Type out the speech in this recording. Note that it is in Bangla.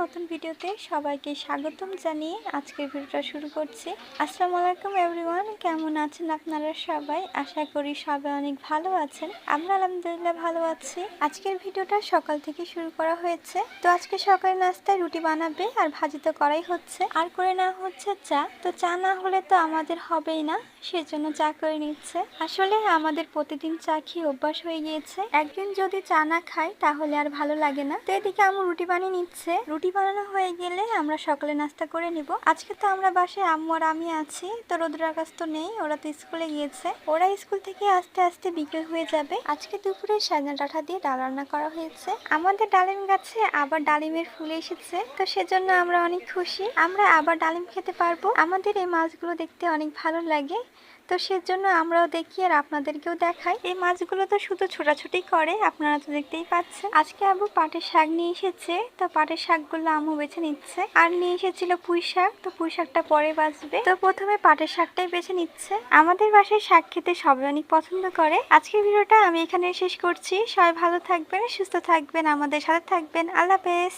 নতুন ভিডিওতে সবাইকে স্বাগতম জানিয়ে আজকের ভিডিওটা শুরু করছি। আসসালামু আলাইকুম এভরিওয়ান, কেমন আছেন আপনারা সবাই? আশা করি সবাই অনেক ভালো আছেন। আমরা আলহামদুলিল্লাহ ভালো আছি। আজকের ভিডিওটা সকাল থেকে শুরু করা হয়েছে। তো আজকে সকালের নাস্তায় রুটি বানাবে আর ভাজি তো করাই হচ্ছে। আর করে না হচ্ছে চা। তো চা না হলে তো আমাদের হবেই না, সেজন্য চা করে নিচ্ছে। আসলে আমাদের প্রতিদিন চা খেয়ে অভ্যাস হয়ে গিয়েছে। একদিন যদি চা না খাই তাহলে আর ভালো লাগে না। তো এদিকে আম্মু রুটি বানিয়ে নিচ্ছে রুটি বানানো হয়ে গেলে আমরা সকালে নাস্তা করে নিব। আজকে তো আমরা বাসায় আম্মু আর আমি আছি, তো রোদ্র আকাশ তো নেই, ওরা তো স্কুলে গিয়েছে। ওরা স্কুল থেকে আস্তে আস্তে বিকেল হয়ে যাবে। আজকে দুপুরে সাজনা ডাঁটা দিয়ে ডাল রান্না করা হয়েছে। আমাদের ডালিম গাছে আবার ডালিমের ফুল এসেছে, তো সেজন্য আমরা অনেক খুশি। আমরা আবার ডালিম খেতে পারব। আমাদের এই মাছগুলো দেখতে অনেক ভালো লাগে। তো সেজন্য আমরাও দেখি আর আপনাদেরকেও দেখাই। এই মাছগুলো তো শুধু ছোটাছুটি করে, আপনারা তো দেখতেই পাচ্ছেন। আজকে আবু পাটের শাক নিয়ে এসেছে, তো পাটের শাকগুলো আম্মু বেছে নিচ্ছে। আর নিয়ে এসেছিল পুঁই শাক, তো পুঁই শাকটা পরে বাঁচবে। তো প্রথমে পাটের শাকটাই বেছে নিচ্ছে। আমাদের বাসায় শাক খেতে সবাই অনেক পছন্দ করে। আজকের ভিডিওটা আমি এখানে শেষ করছি। সবাই ভালো থাকবেন, সুস্থ থাকবেন, আমাদের সাথে থাকবেন। আল্লাহ হাফেজ।